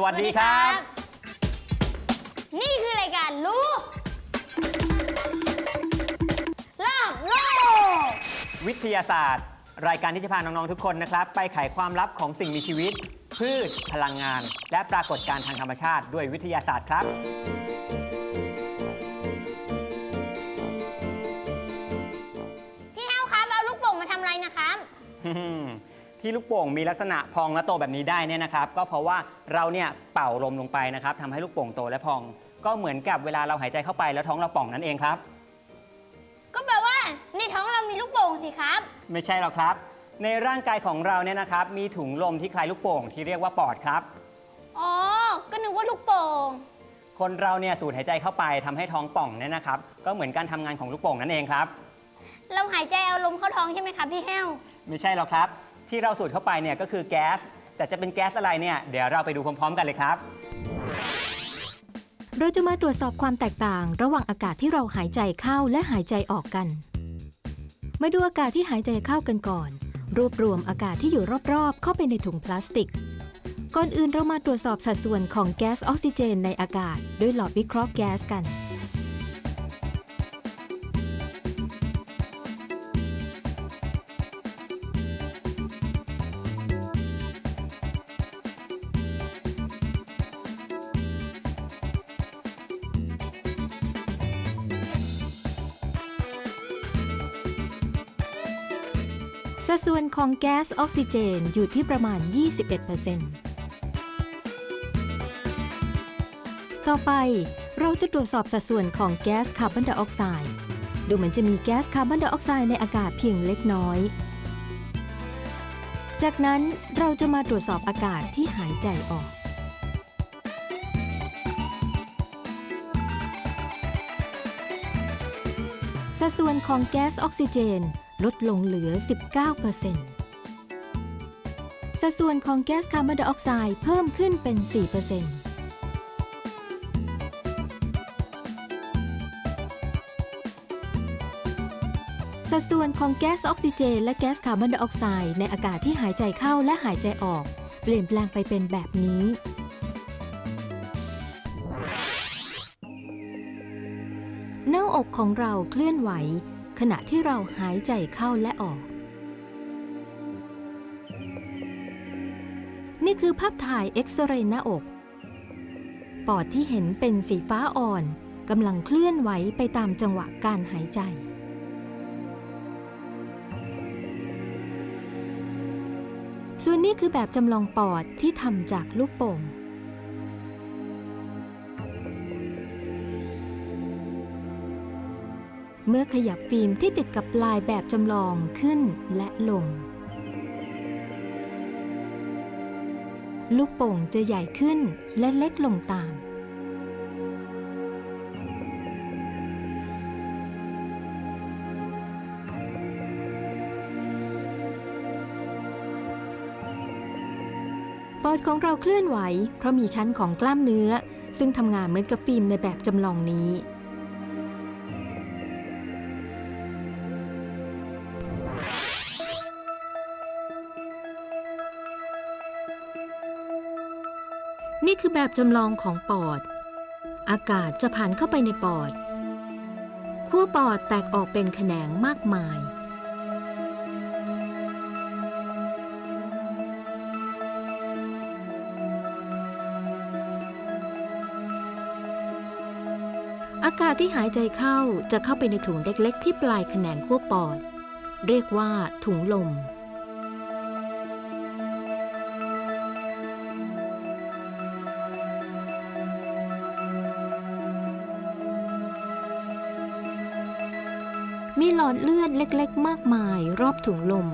สวัสดีครับ นี่คือรายการรู้รอบโลก วิทยาศาสตร์ รายการที่จะพาน้อง ๆ ทุกคนนะครับ ไปไขความลับของสิ่งมีชีวิต พืช พลังงาน และปรากฏการณ์ทางธรรมชาติด้วยวิทยาศาสตร์ครับ พี่แฮวครับเอาลูกโป่งมาทำอะไรนะครับ ที่ลูกโป่งมีลักษณะพองและโตแบบนี้ได้เนี่ยนะครับ ก็เพราะว่าเราเนี่ยเป่าลมลงไปนะครับทำให้ลูกโป่งโตและพอง ก็เหมือนกับเวลาเราหายใจเข้าไปแล้วท้องเราป่องนั่นเองครับ ก็แปลว่า ในท้องเรามีลูกโป่งสิครับ ไม่ใช่หรอกครับ ในร่างกายของเราเนี่ยนะครับ มีถุงลมที่คล้ายลูกโป่งที่เรียกว่าปอดครับ อ๋อ ก็นึกว่าลูกโป่ง คนเราเนี่ยสูดหายใจเข้าไปทำให้ท้องป่องเนี่ยนะครับ ก็เหมือนการทำงานของลูกโป่งนั่นเองครับ เราหายใจเอาลมเข้าท้องใช่ไหมครับพี่แฮวไม่ใช่หรอกครับ ที่เราสูดเข้าไปเนี่ยก็คือแก๊ส แต่จะเป็นแก๊สอะไรเนี่ยเดี๋ยวเราไปดูพร้อมๆ กันเลยครับ เราจะมาตรวจสอบความแตกต่าง ระหว่างอากาศที่เราหายใจเข้าและหายใจออกกัน มาดูอากาศที่หายใจเข้ากันก่อน รวบรวมอากาศที่อยู่รอบๆ เข้าไปในถุงพลาสติก ก่อนอื่นเรามาตรวจสอบสัดส่วนของแก๊สออกซิเจนในอากาศ ด้วยหลอดวิเคราะห์แก๊สกัน สัดส่วนของแก๊สออกซิเจนอยู่ที่ประมาณ 21%ต่อไปเราจะตรวจสอบสัดส่วนของแก๊สคาร์บอนไดออกไซด์ ดูเหมือนจะมีแก๊สคาร์บอนไดออกไซด์ในอากาศเพียงเล็กน้อย จากนั้นเราจะมาตรวจสอบอากาศที่หายใจออก สัดส่วนของแก๊สออกซิเจน ลดลงเหลือ 19%สัดส่วนของแก๊สคาร์บอนไดออกไซด์เพิ่มขึ้นเป็น 4%สัดส่วนของแก๊สออกซิเจนและแก๊สคาร์บอนไดออกไซด์ในอากาศที่หายใจเข้าและหายใจออก เปลี่ยนแปลงไปเป็นแบบนี้หน้าอกของเราเคลื่อนไหว ขณะที่เราหายใจเข้าและออก นี่คือภาพถ่ายเอ็กซเรย์หน้าอก ปอดที่เห็นเป็นสีฟ้าอ่อนกำลังเคลื่อนไหวไปตามจังหวะการหายใจ ส่วนนี้คือแบบจำลองปอดที่ทำจากลูกโป่ง เมื่อขยับฟิล์มที่ติดกับปลายแบบจำลองขึ้นและลง ลูกโป่งจะใหญ่ขึ้นและเล็กลงตาม ปอดของเราเคลื่อนไหว เพราะมีชั้นของกล้ามเนื้อ ซึ่งทำงานเหมือนกับฟิล์มในแบบจำลองนี้ คือแบบจำลองของปอด อากาศจะผ่านเข้าไปในปอดขั้วปอดแตกออกเป็นแขนงมากมาย อากาศที่หายใจเข้าจะเข้าไปในถุงเล็กๆ ที่ปลายแขนงขั้วปอด เรียกว่าถุงลม อดเลือดเล็กๆ มากมายรอบถุงลม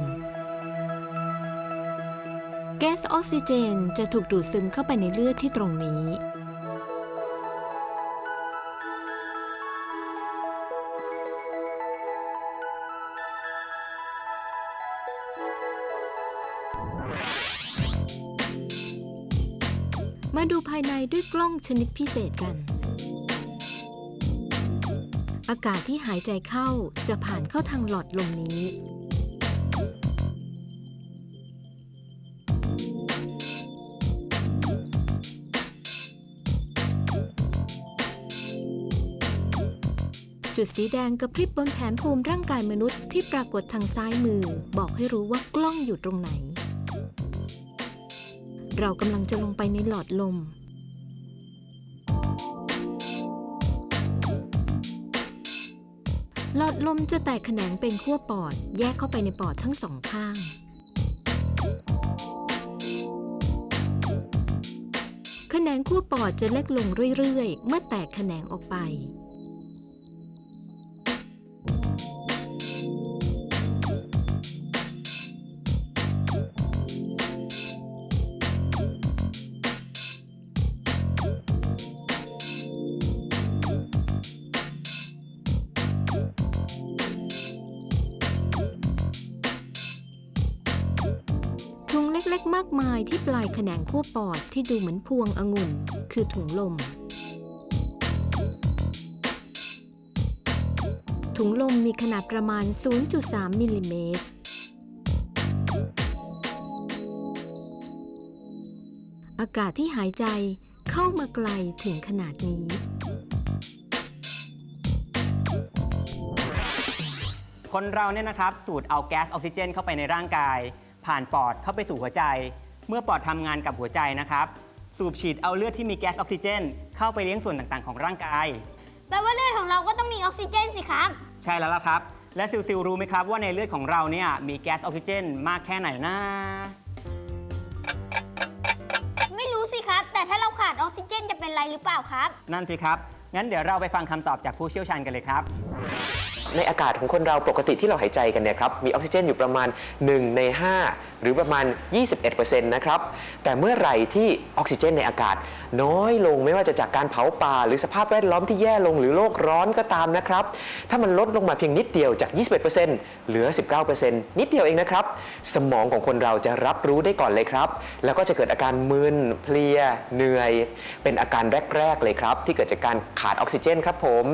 แก๊สออกซิเจนจะถูกดูดซึมเข้าไปในเลือดที่ตรงนี้ มาดูภายในด้วยกล้องชนิดพิเศษกัน อากาศที่หายใจเข้าจะผ่านเข้าทางหลอดลมนี้ จุดสีแดงกระพริบบนแผนภูมิร่างกายมนุษย์ที่ปรากฏทางซ้ายมือบอกให้รู้ว่ากล้องอยู่ตรงไหน เรากำลังจะลงไปในหลอดลม หลอดลมจะแตกแขนงเป็นขั้วปอด แยกเข้าไปในปอดทั้งสองข้าง แขนงขั้วปอดจะเล็กลงเรื่อยๆ เมื่อแตกแขนงออกไป ล็กๆ มากมายที่ปลายแขนงขั้วปอดที่ดูเหมือนพวงองุ่น คือถุงลม ถุงลมมีขนาดประมาณ 0.3 มิลลิเมตร อากาศที่หายใจเข้ามาไกลถึงขนาดนี้ คนเราเนี่ยนะครับ สูดเอาแก๊สออกซิเจนเข้าไปในร่างกาย ผ่านปอดเข้าไปสู่หัวใจ เมื่อปอดทำงานกับหัวใจนะครับ สูบฉีดเอาเลือดที่มีแก๊สออกซิเจน เข้าไปเลี้ยงส่วนต่างๆของร่างกาย แปลว่าเลือดของเราก็ต้องมีออกซิเจนสิครับ ใช่แล้วล่ะครับ และซิลซิลรู้ไหมครับว่าในเลือดของเราเนี่ยมีแก๊สออกซิเจน มากแค่ไหนนะ ไม่รู้สิครับ แต่ถ้าเราขาดออกซิเจนจะเป็นไรหรือเปล่าครับ นั่นสิครับ งั้นเดี๋ยวเราไปฟังคำตอบจากผู้เชี่ยวชาญกันเลยครับ ในอากาศของคนเราปกติที่เราหายใจกันเนี่ยครับมีออกซิเจนอยู่ประมาณ 1 ใน 5 หรือประมาณ 21%นะครับแต่เมื่อไหร่ที่ออกซิเจนในอากาศ น้อยลงไม่ว่าจะจากการเผาป่า หรือสภาพแวดล้อมที่แย่ลงหรือโลกร้อนก็ตามนะครับถ้ามันลดลงมาเพียงนิดเดียวจาก 21%เหลือ 19%นิดเดียวเองนะครับสมองของคนเราจะรับรู้ได้ก่อนเลยครับ แล้วก็จะเกิดอาการมึนเพลียเหนื่อย เป็นอาการแรกๆเลยครับ ที่เกิดจากการขาดออกซิเจนครับผม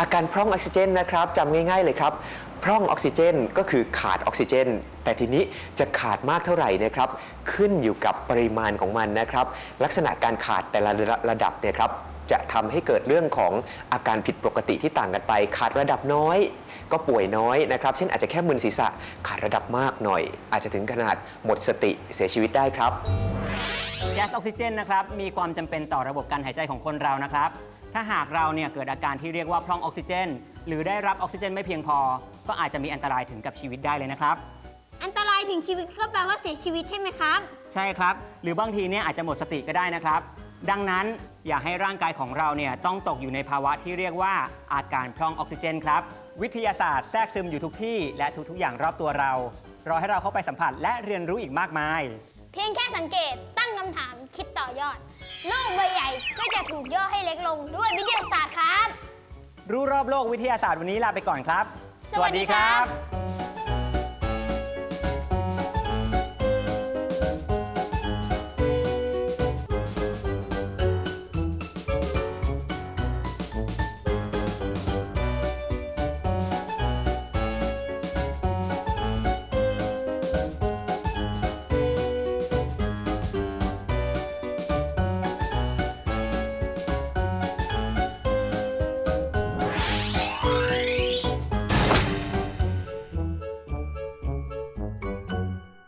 อาการพร่องออกซิเจนนะครับจำง่าย ๆ เลยครับ พร่องออกซิเจนก็คือขาดออกซิเจน แต่ทีนี้จะขาดมากเท่าไหร่นะครับ ขึ้นอยู่กับปริมาณของมันนะครับ ลักษณะการขาดแต่ละระดับเนี่ยครับจะทำให้เกิดเรื่องของอาการผิดปกติที่ต่างกันไป ขาดระดับน้อย ก็ป่วยน้อยนะครับ เช่นอาจจะแค่มึนศีรษะขาดระดับมากหน่อย อาจจะถึงขนาดหมดสติเสียชีวิตได้ครับ แก๊สออกซิเจนนะครับมีความจำเป็นต่อระบบการหายใจของคนเรานะครับ ถ้าหากเราเนี่ยเกิดอาการที่เรียกว่าพร่องออกซิเจน หรือได้รับออกซิเจนไม่เพียงพอ ก็อาจจะมีอันตรายถึงกับชีวิตได้เลยนะครับ อันตรายถึงชีวิตก็แปลว่าเสียชีวิตใช่ไหมครับ ใช่ครับ หรือบางทีเนี่ยอาจจะหมดสติก็ได้นะครับ ดังนั้นอย่าให้ร่างกายของเราเนี่ยต้องตกอยู่ในภาวะที่เรียกว่าอาการพร่องออกซิเจนครับ วิทยาศาสตร์แทรกซึมอยู่ทุกที่และทุกๆ อย่างรอบตัวเรา รอให้เราเข้าไปสัมผัสและเรียนรู้อีกมากมาย เพียงแค่สังเกตตั้งคำถามคิดต่อยอด โลกใบใหญ่ก็จะถูกย่อให้เล็กลงด้วยวิทยาศาสตร์ครับ รู้รอบโลกวิทยาศาสตร์วันนี้ลาไปก่อนครับ สวัสดีครับ